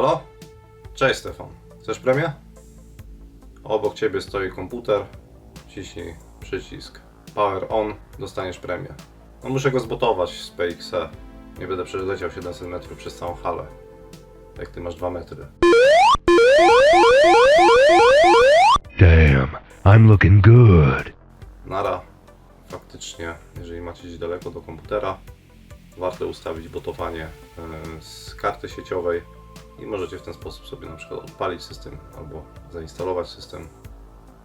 Halo? Cześć Stefan. Chcesz premię? Obok ciebie stoi komputer. Ciśnij przycisk Power On, dostaniesz premię. No muszę go zbotować z PXE. Nie będę przeleciał 700 metrów przez całą halę. Jak ty masz 2 metry. Damn, I'm looking good. Nara, faktycznie, jeżeli macie gdzieś daleko do komputera, warto ustawić botowanie e, z karty sieciowej i możecie w ten sposób sobie na przykład odpalić system albo zainstalować system.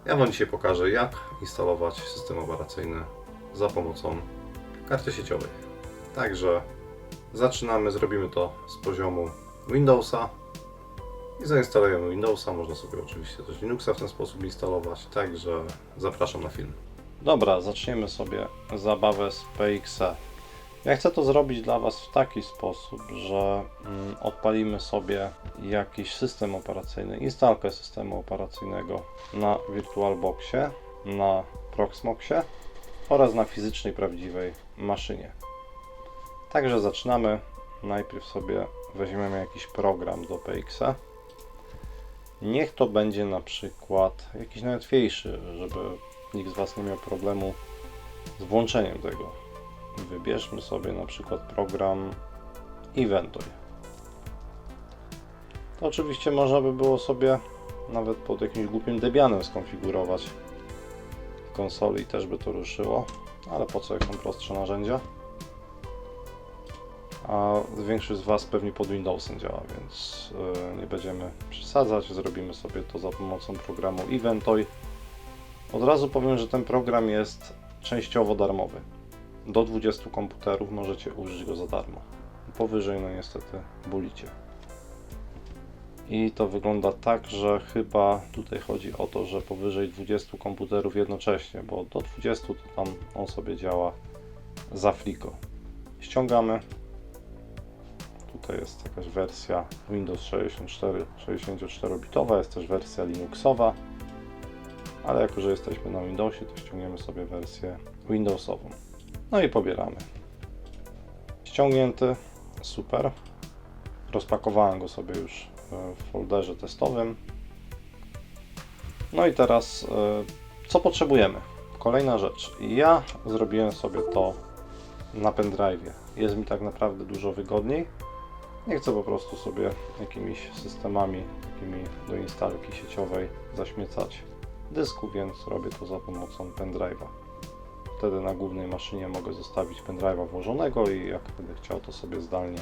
Ja Wam dzisiaj pokażę, jak instalować system operacyjny za pomocą karty sieciowej. Także zaczynamy, zrobimy to z poziomu Windowsa i zainstalujemy Windowsa. Można sobie oczywiście też Linuxa w ten sposób instalować, także zapraszam na film. Dobra, zaczniemy sobie zabawę z PXE. Ja chcę to zrobić dla Was w taki sposób, że mm, odpalimy sobie jakiś system operacyjny, instalkę systemu operacyjnego na VirtualBoxie, na Proxmoxie oraz na fizycznej, prawdziwej maszynie. Także zaczynamy. Najpierw sobie weźmiemy jakiś program do PXE. Niech to będzie na przykład jakiś najłatwiejszy, żeby nikt z Was nie miał problemu z włączeniem tego. Wybierzmy sobie na przykład program Eventoy. To oczywiście można by było sobie nawet pod jakimś głupim Debianem skonfigurować w konsoli i też by to ruszyło, ale po co jak są prostsze narzędzia? A większość z Was pewnie pod Windowsem działa, więc yy, nie będziemy przesadzać. Zrobimy sobie to za pomocą programu Eventoy. Od razu powiem, że ten program jest częściowo darmowy. Do 20 komputerów możecie użyć go za darmo. Powyżej, no niestety, bulicie. I to wygląda tak, że chyba tutaj chodzi o to, że powyżej 20 komputerów jednocześnie, bo do 20 to tam on sobie działa za fliko. Ściągamy. Tutaj jest jakaś wersja Windows 64, 64-bitowa, jest też wersja Linuxowa ale jako, że jesteśmy na Windowsie, to ściągniemy sobie wersję Windowsową. No i pobieramy. Ściągnięty, super. Rozpakowałem go sobie już w folderze testowym. No i teraz, e, co potrzebujemy? Kolejna rzecz. Ja zrobiłem sobie to na pendrive'ie. Jest mi tak naprawdę dużo wygodniej. Nie chcę po prostu sobie jakimiś systemami takimi do instalki sieciowej zaśmiecać dysku, więc robię to za pomocą pendrive'a. Wtedy na głównej maszynie mogę zostawić pendrive'a włożonego i jak będę chciał, to sobie zdalnie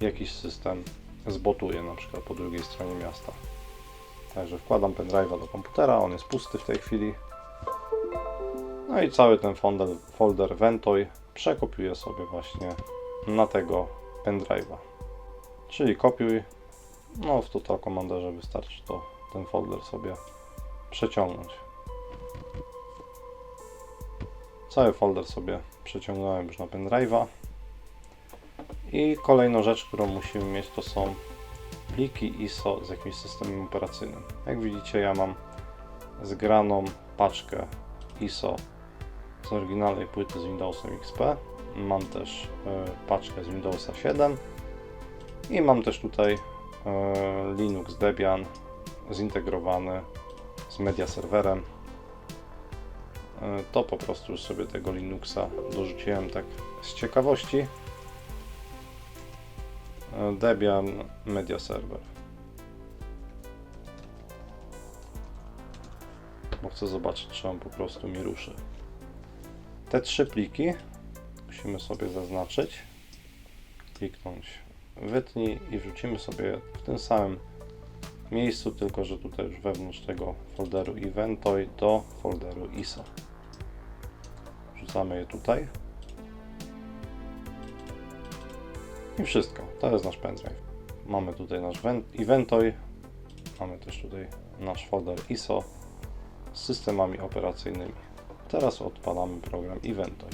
jakiś system zbotuję, na przykład po drugiej stronie miasta. Także wkładam pendrive'a do komputera, on jest pusty w tej chwili. No i cały ten folder, folder Ventoy przekopiuję sobie właśnie na tego pendrive'a. Czyli kopiuj, no w Total Commanderze wystarczy to ten folder sobie przeciągnąć. Cały folder sobie przeciągnąłem już na pendrive'a. I kolejną rzecz, którą musimy mieć, to są pliki ISO z jakimś systemem operacyjnym. Jak widzicie, ja mam zgraną paczkę ISO z oryginalnej płyty z Windowsem XP. Mam też y, paczkę z Windowsa 7 i mam też tutaj y, Linux Debian zintegrowany z media serwerem. To po prostu sobie tego Linuxa dorzuciłem tak z ciekawości. Debian Media Server. Bo chcę zobaczyć, czy on po prostu mi ruszy. Te trzy pliki musimy sobie zaznaczyć, kliknąć wytnij i wrzucimy sobie w tym samym miejscu, tylko że tutaj już wewnątrz tego folderu Eventoy do folderu ISO. Wrzucamy je tutaj. I wszystko. To jest nasz pendrive. Mamy tutaj nasz Eventoy. Mamy też tutaj nasz folder ISO z systemami operacyjnymi. Teraz odpalamy program Eventoy.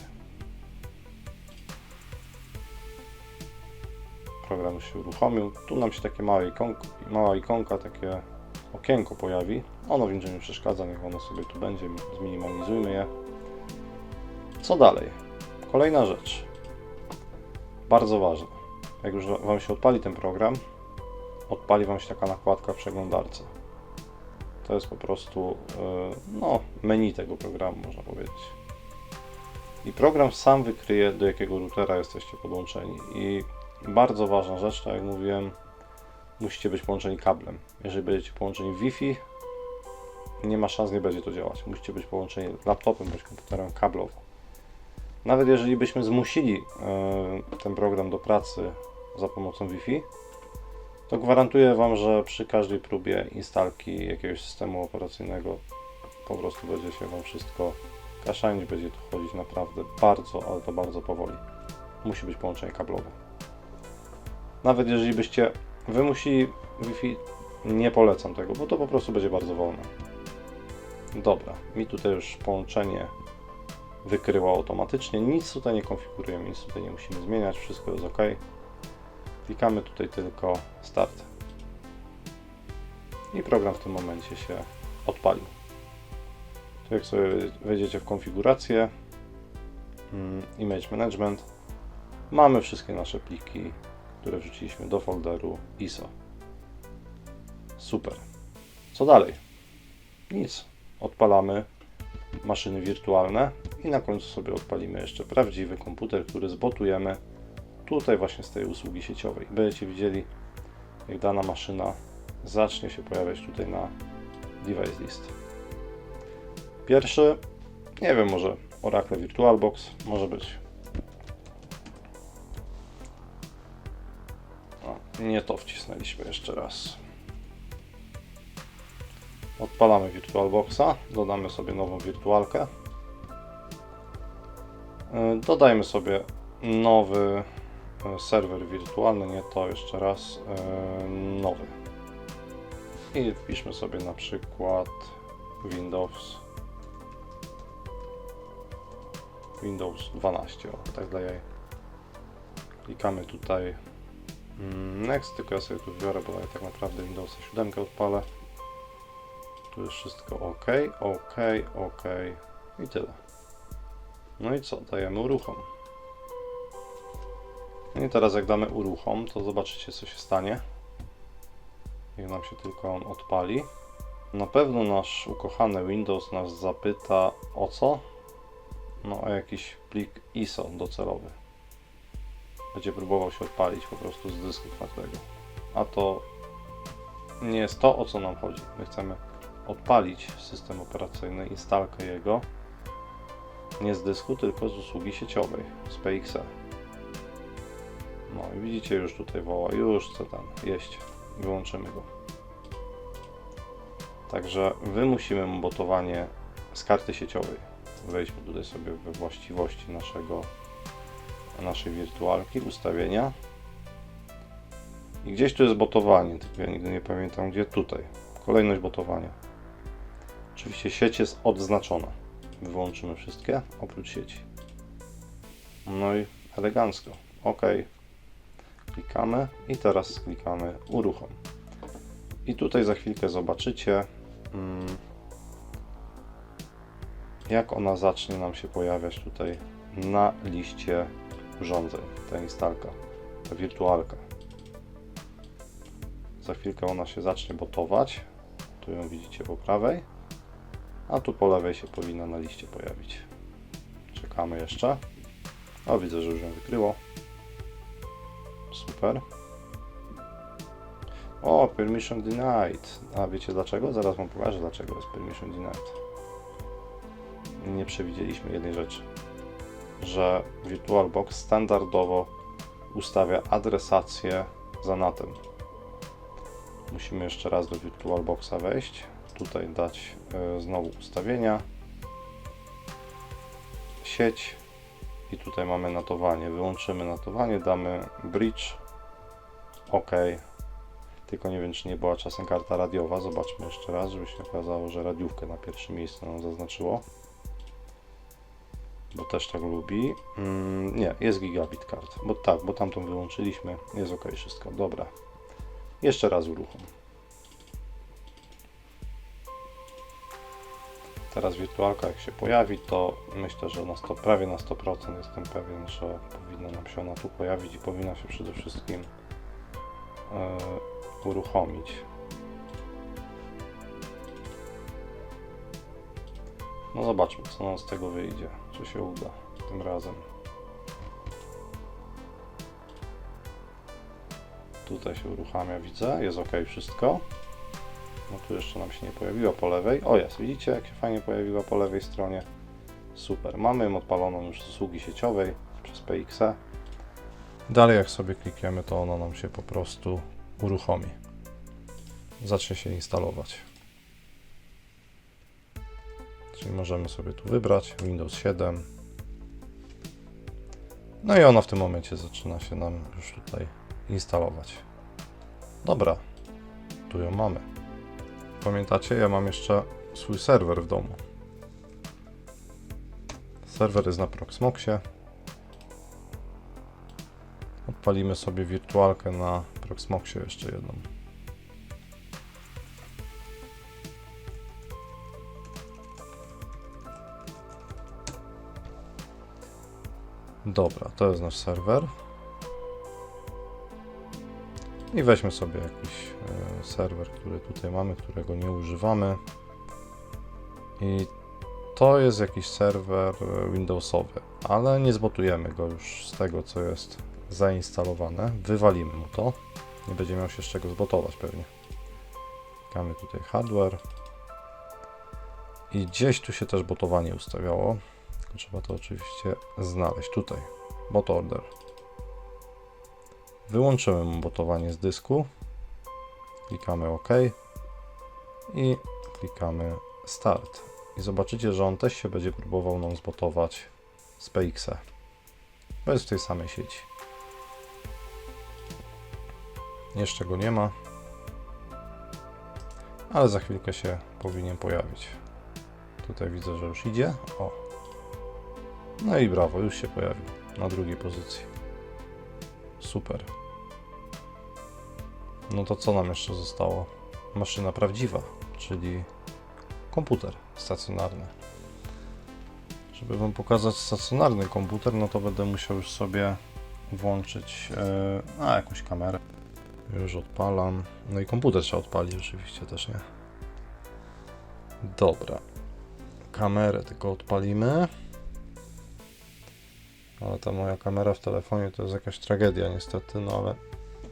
program się uruchomił. Tu nam się takie małe ikonka, mała ikonka, takie okienko pojawi. Ono w niczym nie przeszkadza, niech ono sobie tu będzie, zminimalizujmy je. Co dalej? Kolejna rzecz. Bardzo ważna. Jak już Wam się odpali ten program, odpali Wam się taka nakładka w przeglądarce. To jest po prostu yy, no, menu tego programu, można powiedzieć. I program sam wykryje, do jakiego routera jesteście podłączeni. I bardzo ważna rzecz, tak jak mówiłem, musicie być połączeni kablem. Jeżeli będziecie połączeni Wi-Fi, nie ma szans, nie będzie to działać. Musicie być połączeni laptopem bądź komputerem kablowo. Nawet jeżeli byśmy zmusili e, ten program do pracy za pomocą Wi-Fi, to gwarantuję Wam, że przy każdej próbie instalki jakiegoś systemu operacyjnego po prostu będzie się Wam wszystko kaszanić, będzie to chodzić naprawdę bardzo, ale to bardzo powoli. Musi być połączenie kablowe. Nawet jeżeli byście wymusili Wi-Fi, nie polecam tego, bo to po prostu będzie bardzo wolne. Dobra, mi tutaj już połączenie wykryło automatycznie. Nic tutaj nie konfigurujemy, nic tutaj nie musimy zmieniać, wszystko jest ok. Klikamy tutaj tylko Start. I program w tym momencie się odpalił. Tu jak sobie wejdziecie w konfigurację, mm, Image Management, mamy wszystkie nasze pliki, które wrzuciliśmy do folderu ISO. Super. Co dalej? Nic. Odpalamy maszyny wirtualne i na końcu sobie odpalimy jeszcze prawdziwy komputer, który zbotujemy tutaj właśnie z tej usługi sieciowej. Będziecie widzieli, jak dana maszyna zacznie się pojawiać tutaj na device list. Pierwszy, nie wiem, może Oracle VirtualBox, może być. O, nie to wcisnęliśmy jeszcze raz. Odpalamy VirtualBoxa, dodamy sobie nową wirtualkę. Yy, Dodajmy sobie nowy yy, serwer wirtualny, nie to jeszcze raz, yy, nowy. I wpiszmy sobie na przykład Windows Windows 12, o, tak dla jaj. Klikamy tutaj mm, Next, tylko ja sobie tu wybiorę, bo ja tak naprawdę Windowsa 7 odpalę. Tu jest wszystko ok, ok, ok i tyle. No i co? Dajemy uruchom. No i teraz jak damy uruchom, to zobaczycie co się stanie. Jak nam się tylko on odpali. Na pewno nasz ukochany Windows nas zapyta o co? No o jakiś plik ISO docelowy. Będzie próbował się odpalić po prostu z dysku twardego. A to nie jest to o co nam chodzi. My chcemy odpalić system operacyjny, instalkę jego nie z dysku, tylko z usługi sieciowej, z PXE. No i widzicie, już tutaj woła, już chce tam jeść, wyłączymy go. Także wymusimy mu botowanie z karty sieciowej. Wejdźmy tutaj sobie we właściwości naszego, naszej wirtualki, ustawienia. I gdzieś tu jest botowanie, tylko ja nigdy nie pamiętam gdzie, tutaj. Kolejność botowania. Oczywiście sieć jest odznaczona. Wyłączymy wszystkie oprócz sieci. No i elegancko. OK. Klikamy i teraz klikamy uruchom. I tutaj za chwilkę zobaczycie, mm, jak ona zacznie nam się pojawiać tutaj na liście urządzeń. Ta instalka, ta wirtualka. Za chwilkę ona się zacznie botować. Tu ją widzicie po prawej a tu po lewej się powinna na liście pojawić. Czekamy jeszcze. O, widzę, że już ją wykryło. Super. O, permission denied. A wiecie dlaczego? Zaraz Wam pokażę, dlaczego jest permission denied. Nie przewidzieliśmy jednej rzeczy, że VirtualBox standardowo ustawia adresację za NATem. Musimy jeszcze raz do VirtualBoxa wejść tutaj dać e, znowu ustawienia, sieć i tutaj mamy natowanie. Wyłączymy natowanie, damy bridge, OK. Tylko nie wiem, czy nie była czasem karta radiowa. Zobaczmy jeszcze raz, żeby się okazało, że radiówkę na pierwszym miejscu nam zaznaczyło. Bo też tak lubi. Mm, nie, jest gigabit kart. Bo tak, bo tamtą wyłączyliśmy. Jest OK wszystko. Dobra. Jeszcze raz uruchom. Teraz wirtualka jak się pojawi, to myślę, że na 100, prawie na 100% jestem pewien, że powinna nam się ona tu pojawić i powinna się przede wszystkim e, uruchomić. No zobaczmy, co nam z tego wyjdzie. Czy się uda tym razem. Tutaj się uruchamia, widzę. Jest ok wszystko. No tu jeszcze nam się nie pojawiła po lewej. O jest, widzicie jak się fajnie pojawiła po lewej stronie. Super. Mamy ją odpaloną już z usługi sieciowej przez PXE. Dalej jak sobie klikniemy, to ono nam się po prostu uruchomi. Zacznie się instalować. Czyli możemy sobie tu wybrać Windows 7. No i ona w tym momencie zaczyna się nam już tutaj instalować. Dobra, tu ją mamy. Pamiętacie, ja mam jeszcze swój serwer w domu. Serwer jest na Proxmoxie. Odpalimy sobie wirtualkę na Proxmoxie jeszcze jedną. Dobra, to jest nasz serwer. I weźmy sobie jakiś e, serwer, który tutaj mamy, którego nie używamy. I to jest jakiś serwer e, Windowsowy, ale nie zbotujemy go już z tego, co jest zainstalowane. Wywalimy mu to. Nie będzie miał się z czego zbotować pewnie. Klikamy tutaj hardware. I gdzieś tu się też botowanie ustawiało. Trzeba to oczywiście znaleźć tutaj. Bot order. Wyłączymy mu botowanie z dysku. Klikamy OK. I klikamy Start. I zobaczycie, że on też się będzie próbował nam zbotować z PXE. Bo jest w tej samej sieci. Jeszcze go nie ma. Ale za chwilkę się powinien pojawić. Tutaj widzę, że już idzie. O. No i brawo, już się pojawił na drugiej pozycji. Super. No to co nam jeszcze zostało? Maszyna prawdziwa, czyli komputer stacjonarny. Żeby Wam pokazać stacjonarny komputer, no to będę musiał już sobie włączyć yy, a, jakąś kamerę. Już odpalam. No i komputer trzeba odpalić oczywiście też, nie? Dobra. Kamerę tylko odpalimy. Ale ta moja kamera w telefonie to jest jakaś tragedia niestety, no ale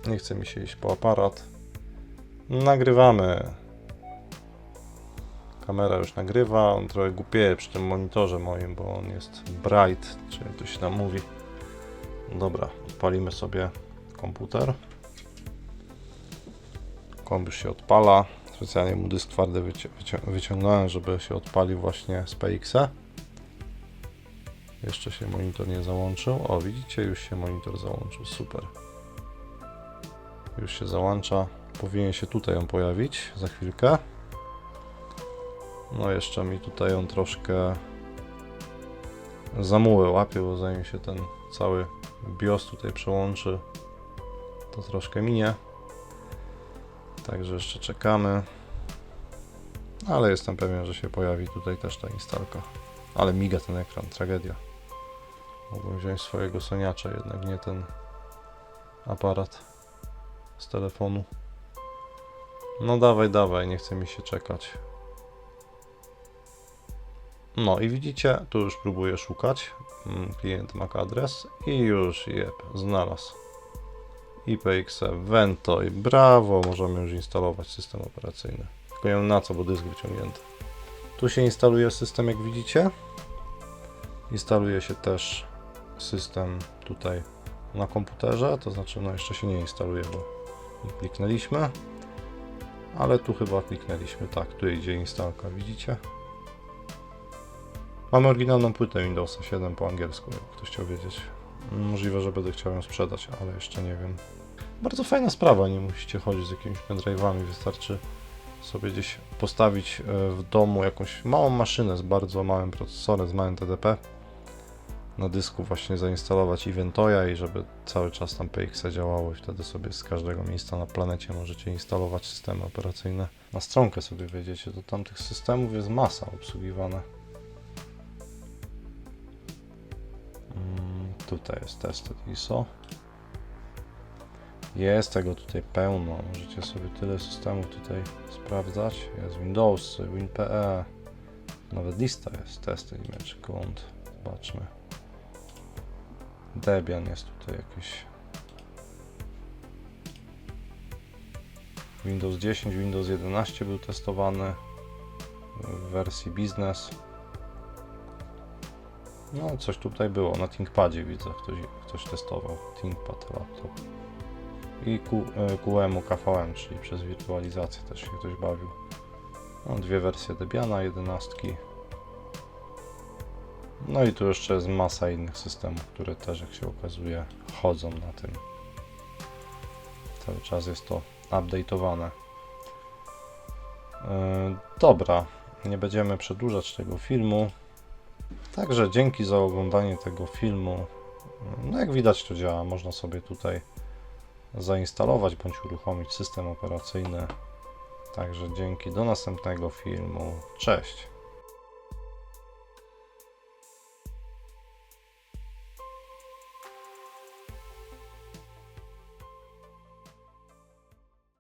nie chce mi się iść po aparat. Nagrywamy. Kamera już nagrywa, on trochę głupieje przy tym monitorze moim, bo on jest bright, czy to się tam mówi. Dobra, odpalimy sobie komputer. Komp już się odpala. Specjalnie mu dysk twardy wyci wyci wyciągnąłem, żeby się odpalił właśnie z PXE. Jeszcze się monitor nie załączył. O, widzicie, już się monitor załączył. Super. Już się załącza. Powinien się tutaj on pojawić za chwilkę. No jeszcze mi tutaj on troszkę zamułę łapie, bo zanim się ten cały BIOS tutaj przełączy, to troszkę minie. Także jeszcze czekamy. Ale jestem pewien, że się pojawi tutaj też ta instalka. Ale miga ten ekran, tragedia. Mogłem wziąć swojego soniacza, jednak nie ten aparat z telefonu. No dawaj, dawaj, nie chce mi się czekać. No i widzicie, tu już próbuję szukać. Mm, Klient MAC adres i już jeb, znalazł. IPX Vento i brawo, możemy już instalować system operacyjny. Tylko nie wiem na co, bo dysk wyciągnięty. Tu się instaluje system, jak widzicie. Instaluje się też system tutaj na komputerze, to znaczy no jeszcze się nie instaluje, bo nie kliknęliśmy. Ale tu chyba kliknęliśmy, tak, tu idzie instalka, widzicie? Mamy oryginalną płytę Windowsa 7 po angielsku, jak ktoś chciał wiedzieć. Możliwe, że będę chciał ją sprzedać, ale jeszcze nie wiem. Bardzo fajna sprawa, nie musicie chodzić z jakimiś pendrive'ami, wystarczy sobie gdzieś postawić e, w domu jakąś małą maszynę z bardzo małym procesorem, z małym TDP. Na dysku właśnie zainstalować Eventoya i żeby cały czas tam PX działało i wtedy sobie z każdego miejsca na planecie możecie instalować systemy operacyjne. Na stronkę sobie wejdziecie, to tam tych systemów jest masa obsługiwane. Mm, Tutaj jest tested ISO. Jest tego tutaj pełno. Możecie sobie tyle systemów tutaj sprawdzać. Jest Windows, WinPE. Nawet lista jest. Testy, image, kont. Zobaczmy. Debian jest tutaj jakiś. Windows 10, Windows 11 był testowany w wersji business. No, coś tutaj było. Na ThinkPadzie widzę, ktoś, ktoś testował. ThinkPad laptop. I Q, e, QEMU KVM, czyli przez wirtualizację też się ktoś bawił. No, dwie wersje Debiana, jedenastki. No i tu jeszcze jest masa innych systemów, które też, jak się okazuje, chodzą na tym. Cały czas jest to update'owane. Yy, Dobra, nie będziemy przedłużać tego filmu. Także dzięki za oglądanie tego filmu. No jak widać to działa, można sobie tutaj zainstalować bądź uruchomić system operacyjny. Także dzięki, do następnego filmu. Cześć!